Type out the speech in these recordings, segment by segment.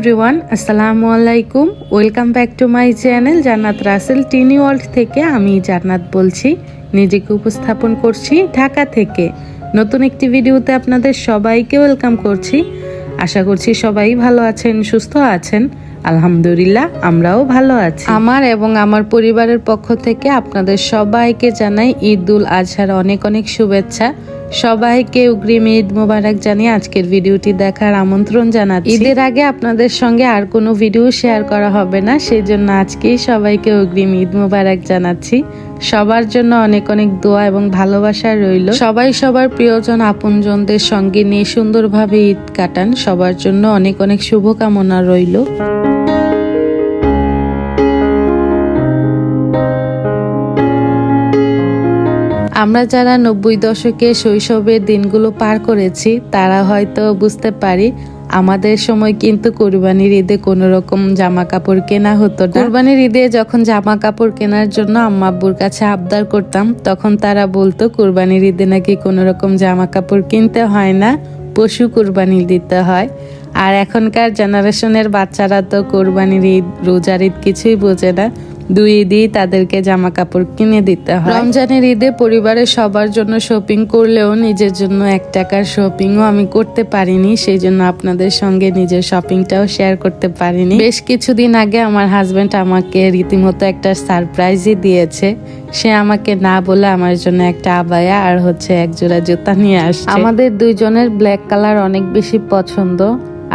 Everyone আসসালামু আলাইকুম। Welcome back to my channel Jannat Rasel Tini world থেকে আমি জান্নাত বলছি। নিজেকে উপস্থাপন করছি ঢাকা থেকে। নতুন একটি ভিডিওতে আপনাদের সবাইকে ওয়েলকাম করছি। আশা করছি সবাই ভালো আছেন, সুস্থ আছেন। আলহামদুলিল্লাহ, আমরাও ভালো আছি। আমার এবং আমার পরিবারের পক্ষ থেকে আপনাদের সবাইকে জানাই ঈদ উল আজহার অনেক অনেক শুভেচ্ছা। সবাইকে অগ্রিম ঈদ মোবারক জানিয়ে আজকের ভিডিওটি দেখার আমন্ত্রণ জানাচ্ছি। ঈদের আগে আপনাদের সঙ্গে আর কোনো ভিডিও শেয়ার করা হবে না সেই জন্য আজকেই সবাইকে অগ্রিম ঈদ মোবারক জানাচ্ছি। সবার জন্য অনেক অনেক দোয়া এবং ভালোবাসা রইল। সবাই সবার প্রিয়জন, আপনজনদের সঙ্গে নিয়ে সুন্দরভাবে ঈদ কাটান। সবার জন্য অনেক অনেক শুভকামনা রইল। আমরা যারা নব্বই দশকে শৈশবের দিনগুলো পার করেছি, তারা হয়তো বুঝতে পারি, আমাদের সময় কিন্তু কোরবানির ঈদে কোনো রকম জামা কাপড় কেনা হতো না। কোরবানির ঈদে যখন জামা কাপড় কেনার জন্য আম্মা আব্বুর কাছে আবদার করতাম, তখন তারা বলতো, কোরবানির ঈদে নাকি কোনো রকম জামা কাপড় কিনতে হয় না, পশু কোরবানি দিতে হয়। আর এখনকার জেনারেশনের বাচ্চারা তো কোরবানির ঈদ, রোজার ঈদ কিছুই বোঝে না। দুই ঈদই তাদেরকে জামা কাপড় কিনে দিতে হয়। রমজানের ঈদে পরিবারের সবার জন্য শপিং করলেও নিজের জন্য এক টাকার শপিংও আমি করতে পারিনি সেই জন্য আপনাদের সঙ্গে নিজের শপিংটাও শেয়ার করতে পারিনি। বেশ কিছুদিন আগে আমার হাজবেন্ড আমাকে রীতিমতো একটা সারপ্রাইজই দিয়েছে। সে আমাকে না বলে আমার জন্য একটা আবায়া আর হচ্ছে এক জোড়া জুতা নিয়ে আসছে। আমাদের দুইজনের ব্ল্যাক কালার অনেক বেশি পছন্দ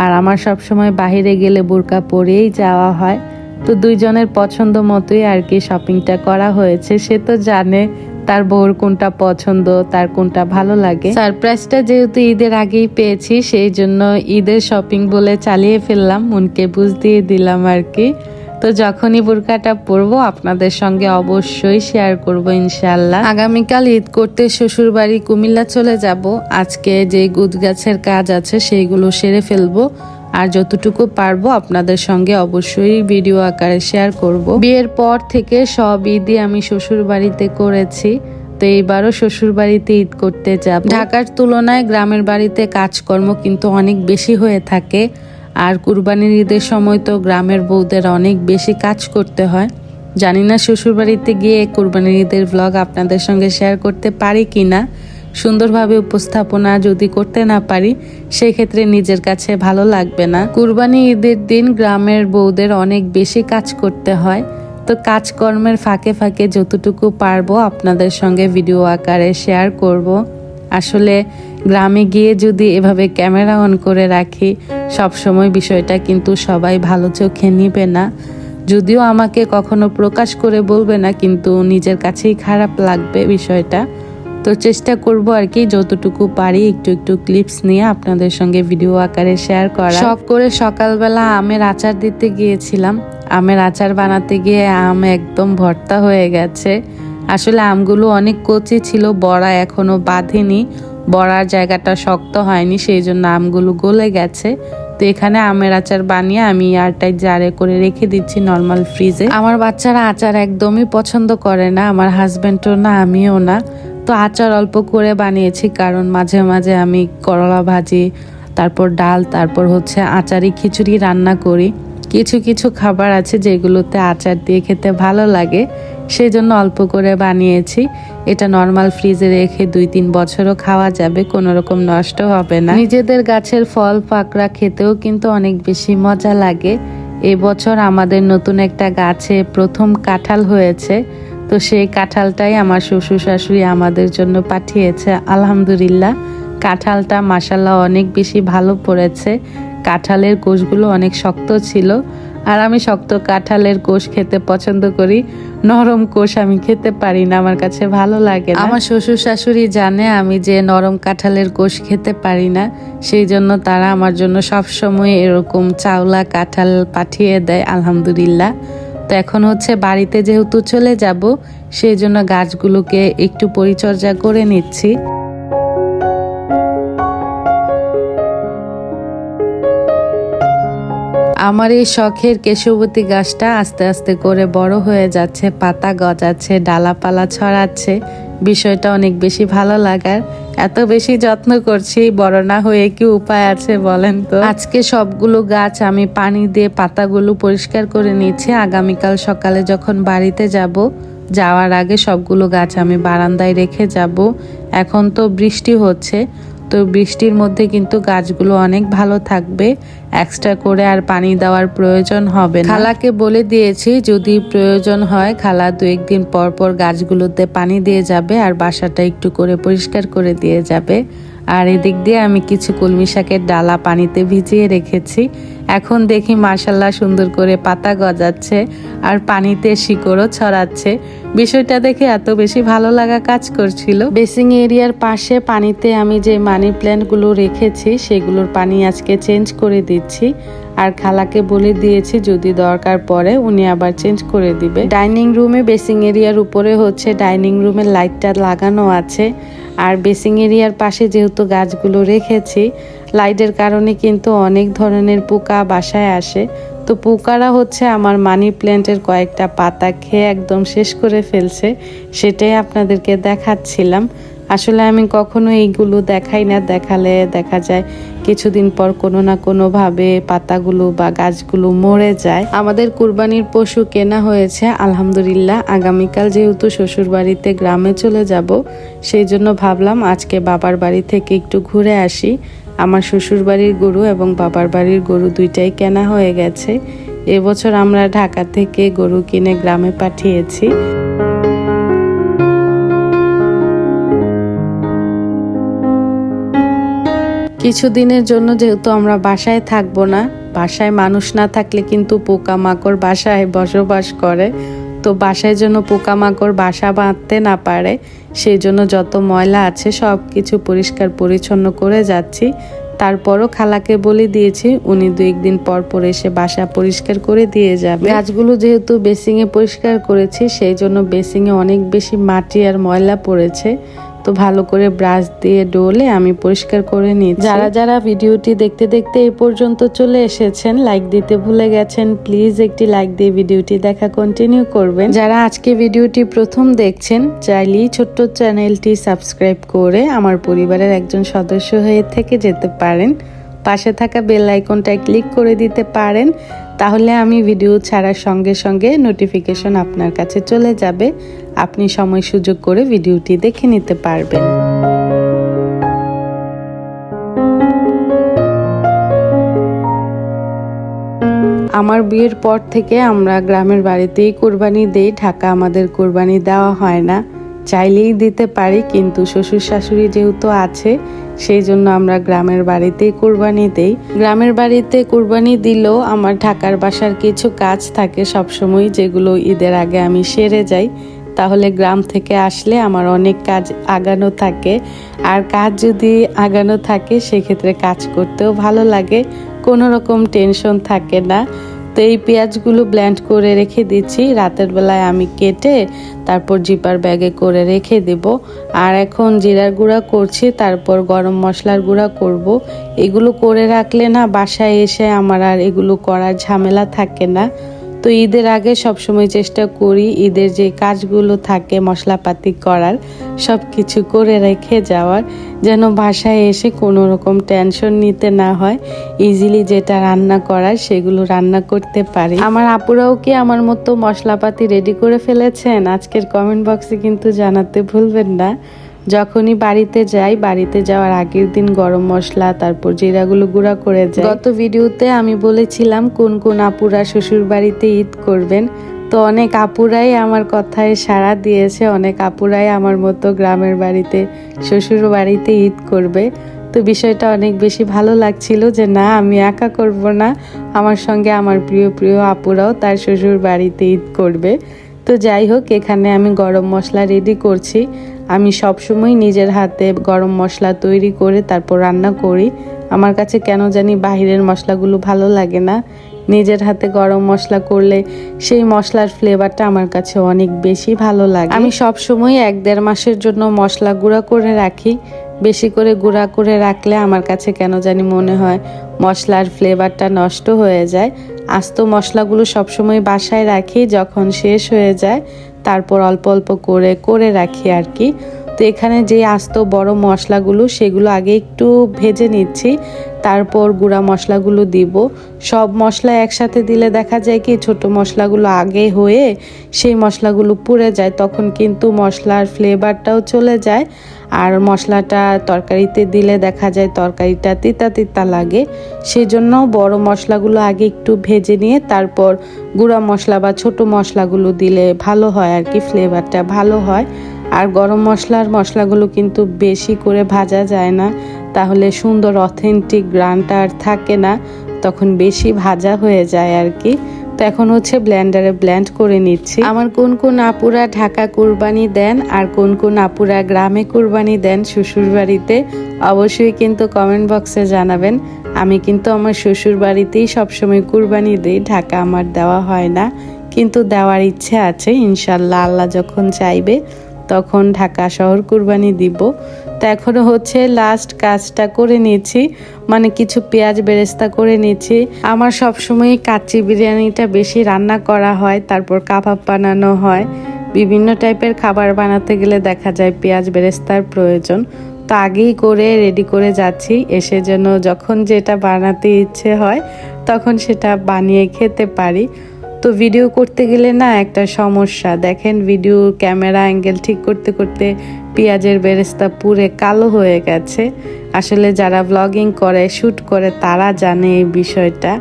আর আমার সবসময় বাহিরে গেলে বোরকা পরেই যাওয়া হয়। তো দুইজনের পছন্দ মতোই আর কি শপিংটা করা হয়েছে। সে তো জানে তার বউর কোনটা পছন্দ, তার কোনটা ভালো লাগে। সারপ্রাইজটা যেহেতু ঈদের আগেই পেয়েছি, সেই জন্য ঈদের শপিং বলে চালিয়ে ফেললাম, মনকে বুঝ দিয়ে দিলাম আর কি। তো যখনই বোরকাটা পরবো, আপনাদের সঙ্গে অবশ্যই শেয়ার করব ইনশাল্লাহ আগামীকাল ঈদ করতে শ্বশুর বাড়ি কুমিল্লা চলে যাব। আজকে যে গুদ গাছের কাজ আছে, সেইগুলো সেরে ফেলব। আর যতটুকু পারব আপনাদের সঙ্গে অবশ্যই ভিডিও আকারে শেয়ার করব। বিয়ের পর থেকে সব ঈদই আমি শ্বশুর বাড়িতে করেছি। তো এইবারও শ্বশুর বাড়িতে ঈদ করতে যাব। ঢাকার তুলনায় গ্রামের বাড়িতে কাজকর্ম কিন্তু অনেক বেশি হয়ে থাকে। আর কুরবানির ঈদের সময় তো গ্রামের বউদের অনেক বেশি কাজ করতে হয়। জানি না শ্বশুর বাড়িতে গিয়ে কুরবানির ঈদের ব্লগ আপনাদের সঙ্গে শেয়ার করতে পারি কি না সুন্দরভাবে উপস্থাপনা যদি করতে না পারি সেই ক্ষেত্রে নিজের কাছে ভালো লাগবে না। কুরবানি ঈদের দিন গ্রামের বউদের অনেক বেশি কাজ করতে হয়। তো কাজকর্মের ফাঁকে ফাঁকে যতটুকু পারব আপনাদের সঙ্গে ভিডিও আকারে শেয়ার করব। আসলে গ্রামে গিয়ে যদি এভাবে ক্যামেরা অন করে রাখি সব সময় বিষয়টা কিন্তু সবাই ভালো চোখে নিবে না। যদিও আমাকে কখনো প্রকাশ করে বলবে না, কিন্তু নিজের কাছেই খারাপ লাগবে বিষয়টা। তো চেষ্টা করব আর কি, যতটুকু পারি একটু একটু ক্লিপস নিয়ে আপনাদের সঙ্গে ভিডিও আকারে শেয়ার করা শখ করে সকালবেলা আমের আচার দিতে গিয়েছিলাম। আমের আচার বানাতে গিয়ে আম একদম ভর্তা হয়ে গেছে। আসলে আমগুলো অনেক কচি ছিল, বড়া এখনও বাঁধেনি। বড়ার জায়গাটা শক্ত হয়নি, সেই জন্য আমগুলো গলে গেছে। তো এখানে আমের আচার বানিয়ে আমি এয়ারটাইট জারে করে রেখে দিচ্ছি নর্মাল ফ্রিজে আমার বাচ্চারা আচার একদমই পছন্দ করে না, আমার হাজব্যান্ডও না, আমিও না। তো আচার অল্প করে বানিয়েছি, কারণ মাঝে মাঝে আমি করলা ভাজি, তারপর ডাল, তারপর হচ্ছে আচারি খিচুড়ি রান্না করি। কিছু কিছু খাবার আছে যেগুলোতে আচার দিয়ে খেতে ভালো লাগে সেই জন্য অল্প করে বানিয়েছি। এটা নর্মাল ফ্রিজে রেখে দুই তিন বছরও খাওয়া যাবে, কোনো রকম নষ্ট হবে না। নিজেদের গাছের ফল পাকড়া খেতেও কিন্তু অনেক বেশি মজা লাগে। এবছর আমাদের নতুন একটা গাছে প্রথম কাঁঠাল হয়েছে তো সেই কাঁঠালটাই আমার শ্বশুর শাশুড়ি আমাদের জন্য পাঠিয়েছে। আলহামদুলিল্লাহ, কাঁঠালটা মাসাল্লাহ অনেক বেশি ভালো পড়েছে। কাঁঠালের কোষগুলো অনেক শক্ত ছিল। আর আমি শক্ত কাঁঠালের কোষ খেতে পছন্দ করি। নরম কোষ আমি খেতে পারি না, আমার কাছে ভালো লাগে আমার শ্বশুর শাশুড়ি জানে আমি যে নরম কাঁঠালের কোষ খেতে পারি না, সেই জন্য তারা আমার জন্য সব সময় এরকম চাওলা কাঁঠাল পাঠিয়ে দেয়, আলহামদুলিল্লাহ। তো এখন হচ্ছে বাড়িতে যেহেতু চলে যাব সেই জন্য গাছগুলোকে একটু পরিচর্যা করে নিচ্ছি। আমার এই শখের কেশবতী গাছটা আস্তে আস্তে করে বড় হয়ে যাচ্ছে, পাতা গজাচ্ছে, ডালাপালা ছড়াচ্ছে। বিষয়টা অনেক বেশি ভালো লাগার। এত বেশি যত্ন করছি, বড় না হয়ে কি উপায় আছে বলেন তো? আজকে সবগুলো গাছ আমি পানি দিয়ে পাতাগুলো পরিষ্কার করে নিচ্ছি আগামীকাল সকালে যখন বাড়িতে যাব, যাওয়ার আগে সবগুলো গাছ আমি বারান্দায় রেখে যাব। এখন তো বৃষ্টি হচ্ছে, তো বৃষ্টির মধ্যে কিন্তু গাছগুলো অনেক ভালো থাকবে। এক্সট্রা করে আর পানি দেওয়ার প্রয়োজন হবে না। খালাকে বলে দিয়েছি, যদি প্রয়োজন হয়, খালা দু একদিন পর পর গাছগুলোতে পানি দিয়ে যাবে আর বাসাটা একটু করে পরিষ্কার করে দিয়ে যাবে। আর এদিক দিয়ে আমি কিছু কলমি শাকের ডালা পানিতে ভিজিয়ে রেখেছি। এখন দেখি মার্শাল্লাহ সুন্দর করে পাতা গজাচ্ছে আর পানিতে শিকড়ও ছড়াচ্ছে। বিষয়টা দেখে এত বেশি ভালো লাগা কাজ করছিল। বেসিং এরিয়ার পাশে পানিতে আমি যে মানি প্ল্যান্টগুলো রেখেছি, সেগুলোর পানি আজকে চেঞ্জ করে দিচ্ছি। আর খালাকে বলে দিয়েছি, যদি দরকার পড়ে উনি আবার চেঞ্জ করে দিবে। ডাইনিং রুমে বেসিং এরিয়ার উপরে হচ্ছে ডাইনিং রুমের লাইটটা লাগানো আছে। আর বেসিং এরিয়ার পাশে যেহেতু গাছগুলো রেখেছি লাইটের কারণে কিন্তু অনেক ধরনের পোকা বাসায় আসে। তো পোকারা হচ্ছে আমার মানি প্ল্যান্টের কয়েকটা পাতা খেয়ে একদম শেষ করে ফেলছে, সেটাই আপনাদেরকে দেখাচ্ছিলাম। আসলে আমি কখনো এইগুলো দেখাই না, দেখালে দেখা যায় কিছুদিন পর কোনো না কোনোভাবে পাতাগুলো বা গাছগুলো মরে যায়। আমাদের কুরবানির পশু কেনা হয়েছে, আলহামদুলিল্লাহ। আগামীকাল যেহেতু শ্বশুর বাড়িতে গ্রামে চলে যাব সেই জন্য ভাবলাম আজকে বাবার বাড়ি থেকে একটু ঘুরে আসি। আমার শ্বশুর বাড়ির গরু এবং বাবার বাড়ির গরু দুইটাই কেনা হয়ে গেছে। এবছর আমরা ঢাকা থেকে গরু কিনে গ্রামে পাঠিয়েছি। কিছুদিনের জন্য যেহেতু আমরা বাসায় থাকব না, বাসায় মানুষ না থাকলে কিন্তু পোকামাকড় বাসায় বসবাস করে। তো বাসায় যেন পোকামাকড় বাসা বাঁধতে না পারে, সেই জন্য যত ময়লা আছে সব কিছু পরিষ্কার পরিচ্ছন্ন করে যাচ্ছি। তারপরও খালাকে বলে দিয়েছি, উনি দু একদিন পর পর এসে বাসা পরিষ্কার করে দিয়ে যাবে। গাছগুলো যেহেতু বেসিংয়ে পরিষ্কার করেছি, সেই জন্য বেসিংয়ে অনেক বেশি মাটি আর ময়লা পড়েছে। তো ভালো করে ব্রাশ দিয়ে ডোলে আমি পরিষ্কার করে নিই যারা যারা ভিডিওটি দেখতে দেখতে এই পর্যন্ত চলে এসেছেন লাইক দিতে ভুলে গেছেন প্লিজ একটি লাইক দিয়ে ভিডিওটি দেখা কন্টিনিউ করবেন। যারা আজকে ভিডিওটি প্রথম দেখছেন, চাইলেই ছোট্ট চ্যানেলটি সাবস্ক্রাইব করে আমার পরিবারের একজন সদস্য হয়ে থেকে যেতে পারেন। পাশে থাকা বেল আইকনটায় ক্লিক করে দিতে পারেন। তাহলে আমি ভিডিও ছাড়ার সঙ্গে সঙ্গে নোটিফিকেশন আপনার কাছে চলে যাবে। আপনি সময় সুযোগ করে ভিডিওটি দেখে নিতে পারবেন। আমার বিয়ের পর থেকে আমরা গ্রামের বাড়িতেই কোরবানি দেই, ঢাকা আমাদের কোরবানি দেওয়া হয় না। চাইলেই দিতে পারি, কিন্তু শ্বশুর শাশুড়ি যেহেতু আছে সেই জন্য আমরা গ্রামের বাড়িতেই কোরবানি দেই। গ্রামের বাড়িতে কোরবানি দিলেও আমার ঢাকার বাসার কিছু কাজ থাকে সবসময় যেগুলো ঈদের আগে আমি সেরে যাই। তাহলে গ্রাম থেকে আসলে আমার অনেক কাজ আগানো থাকে। আর কাজ যদি আগানো থাকে, সেক্ষেত্রে কাজ করতেও ভালো লাগে। কোনো রকম টেনশন থাকে না। তো এই পেঁয়াজগুলো ব্ল্যান্ড করে রেখে দিচ্ছি। রাতের বেলায় আমি কেটে তারপর জিপার ব্যাগে করে রেখে দেব। আর এখন জিরার গুঁড়া করছি, তারপর গরম মশলার গুঁড়া করব। এগুলো করে রাখলে না বাসায় এসে আমার আর এগুলো করার ঝামেলা থাকে না। তো ঈদের আগে সবসময় চেষ্টা করি ঈদের যে কাজগুলো থাকে, মশলাপাতি করার সব কিছু করে রেখে যাওয়ার, যেন বাসায় এসে কোনো রকম টেনশন নিতে না হয় ইজিলি যেটা রান্না করার সেগুলো রান্না করতে পারি। আমার আপুরাও কি আমার মতো মশলাপাতি রেডি করে ফেলেছেন? আজকের কমেন্ট বক্সে কিন্তু জানাতে ভুলবেন না। যখনই বাড়িতে যাই, বাড়িতে যাওয়ার আগের দিন গরম মশলা, তারপর জিরাগুলো গুঁড়া করে যাই। গত ভিডিওতে আমি বলেছিলাম, কোন কোন আপুরা শ্বশুর বাড়িতে ঈদ করবেন? তো অনেক আপুরাই আমার কথায় সাড়া দিয়েছে, অনেক আপুরাই আমার মতো গ্রামের বাড়িতে শ্বশুর বাড়িতে ঈদ করবে। তো বিষয়টা অনেক বেশি ভালো লাগছিল যে, না, আমি একা করব না। আমার সঙ্গে আমার প্রিয় প্রিয় আপুরাও তার শ্বশুর বাড়িতে ঈদ করবে। তো যাই হোক, এখানে আমি গরম মশলা রেডি করছি। আমি সবসময় নিজের হাতে গরম মশলা তৈরি করে তারপর রান্না করি। আমার কাছে কেন জানি বাহিরের মশলাগুলো ভালো লাগে না। নিজের হাতে গরম মশলা করলে সেই মশলার ফ্লেভারটা আমার কাছে অনেক বেশি ভালো লাগে। আমি সব সময় এক দেড় মাসের জন্য মশলা গুঁড়া করে রাখি। বেশি করে গুঁড়া করে রাখলে আমার কাছে কেন জানি মনে হয় মশলার ফ্লেভারটা নষ্ট হয়ে যায়। আস্ত মশলাগুলো সবসময় বাসায় রাখি যখন শেষ হয়ে যায়। তারপর অল্প অল্প করে করে রাখি আর কি তো এখানে যে আস্ত বড় মশলাগুলো, সেগুলো আগে একটু ভেজে নিচ্ছি, তারপর গুঁড়া মশলাগুলো দিব। সব মশলা একসাথে দিলে দেখা যায় কি, ছোট মশলাগুলো আগে হয়ে সেই মশলাগুলো পুড়ে যায়, তখন কিন্তু মশলার ফ্লেভারটাও চলে যায়। আর মশলাটা তরকারিতে দিলে দেখা যায় তরকারিটা তিতা তিতা লাগে। সেজন্য বড় মশলাগুলো আগে একটু ভেজে নিয়ে তারপর গুঁড়া মশলা বা ছোট মশলাগুলো দিলে ভালো হয় আর কি ফ্লেভারটা ভালো হয়। আর গরম মশলার মশলাগুলো কিন্তু বেশি করে ভাজা যায় না, তাহলে সুন্দর অথেন্টিক গ্রানটা আর থাকে না, তখন বেশি ভাজা হয়ে যায় আর কি। তো এখন হচ্ছে ব্লেন্ডারে ব্লেন্ড করে নিচ্ছি। আমার কোন কোন আপুরা ঢাকা কুরবানি দেন আর কোন কোন আপুরা গ্রামে কুরবানি দেন শ্বশুর বাড়িতে অবশ্যই কিন্তু কমেন্ট বক্সে জানাবেন। আমি কিন্তু আমার শ্বশুর বাড়িতেই সবসময় কুরবানি দিই, ঢাকা আমার দেওয়া হয় না। কিন্তু দেওয়ার ইচ্ছে আছে, ইনশাল্লাহ আল্লাহ যখন চাইবে, তখন ঢাকা শহর কুরবানি দিব। তো এখনও হচ্ছে লাস্ট কাজটা করে নিয়েছি। মানে কিছু পেঁয়াজ বেরেস্তা করে নিয়েছি। আমার সবসময় কাচ্চি বিরিয়ানিটা বেশি রান্না করা হয়, তারপর কাবাব বানানো হয়। বিভিন্ন টাইপের খাবার বানাতে গেলে দেখা যায় পেঁয়াজ বেরেস্তার প্রয়োজন। তো আগেই করে রেডি করে যাচ্ছি। এসে যেন যখন যেটা বানাতে ইচ্ছে হয়, তখন সেটা বানিয়ে খেতে পারি। তো ভিডিও করতে গেলে না একটা সমস্যা। দেখেন ভিডিও ক্যামেরা অ্যাঙ্গেল ঠিক করতে করতে পেঁয়াজের বেরেস্তা পুরে কালো হয়ে গেছে। আসলে যারা ব্লগিং করে শ্যুট করে, তারা জানে এই বিষয়টা।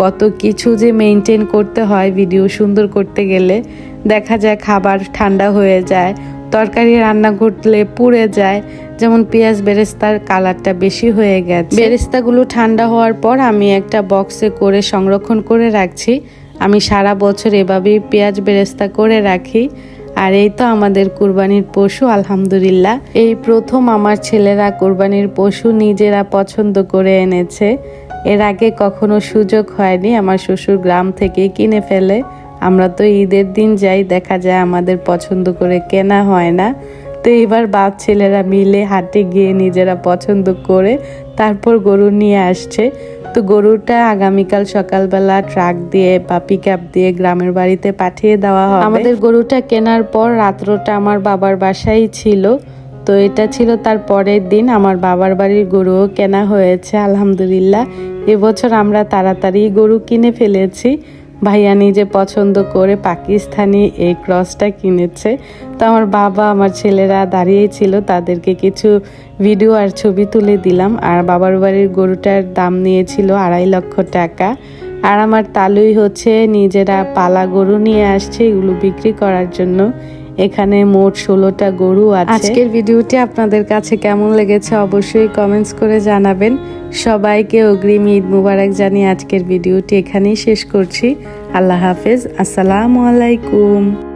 কত কিছু যে মেনটেন করতে হয় ভিডিও সুন্দর করতে গেলে। দেখা যায় খাবার ঠান্ডা হয়ে যায়, তরকারি রান্না করলে পুড়ে যায়। যেমন পেঁয়াজ বেরেস্তার কালারটা বেশি হয়ে গেছে। বেরেস্তাগুলো ঠান্ডা হওয়ার পর আমি একটা বক্সে করে সংরক্ষণ করে রাখছি। আমি সারা বছর এভাবেই পেঁয়াজ বেরেস্তা করে রাখি, আর এই তো আমাদের কুরবানির পশু, আলহামদুলিল্লাহ। এই প্রথম আমার ছেলেরা কুরবানির পশু নিজেরা পছন্দ করে এনেছে। এর আগে কখনো সুযোগ হয়নি আমার শ্বশুর গ্রাম থেকে কিনে ফেলে। আমরা তো ঈদের দিন যাই, দেখা যায় আমাদের পছন্দ করে কেনা হয় না। তো এবার বাপ ছেলেরা মিলে হাটে গিয়ে নিজেরা পছন্দ করে তারপর গরু নিয়ে আসছে। তো গরুটা আগামীকাল সকালবেলা ট্রাক দিয়ে বা পিক আপ দিয়ে গ্রামের বাড়িতে পাঠিয়ে দেওয়া হয় আমাদের গরুটা কেনার পর রাত্রটা আমার বাবার বাসায় ছিল। তো এটা ছিল তার পরের দিন। আমার বাবার বাড়ির গরুও কেনা হয়েছে, আলহামদুলিল্লাহ। এবছর আমরা তাড়াতাড়ি গরু কিনে ফেলেছি। ভাইয়া নিজে পছন্দ করে পাকিস্তানি এই ক্রসটা কিনেছে। তো আমার বাবা, আমার ছেলেরা দাঁড়িয়ে ছিল, তাদেরকে কিছু ভিডিও আর ছবি তুলে দিলাম। আর বাবার বাড়ির গরুটার দাম নিয়েছিল আড়াই লক্ষ টাকা। আর আমার তালুই হচ্ছে নিজেরা পালা গরু নিয়ে আসছে, এগুলো বিক্রি করার জন্য। এখানে মোট ষোলোটা গরু আছে। আজকের ভিডিওটি আপনাদের কাছে কেমন লেগেছে অবশ্যই কমেন্টস করে জানাবেন। সবাইকে অগ্রিম ঈদ মুবারক জানিয়ে আজকের ভিডিওটি এখানেই শেষ করছি। আল্লাহ হাফেজ। আসসালামু আলাইকুম।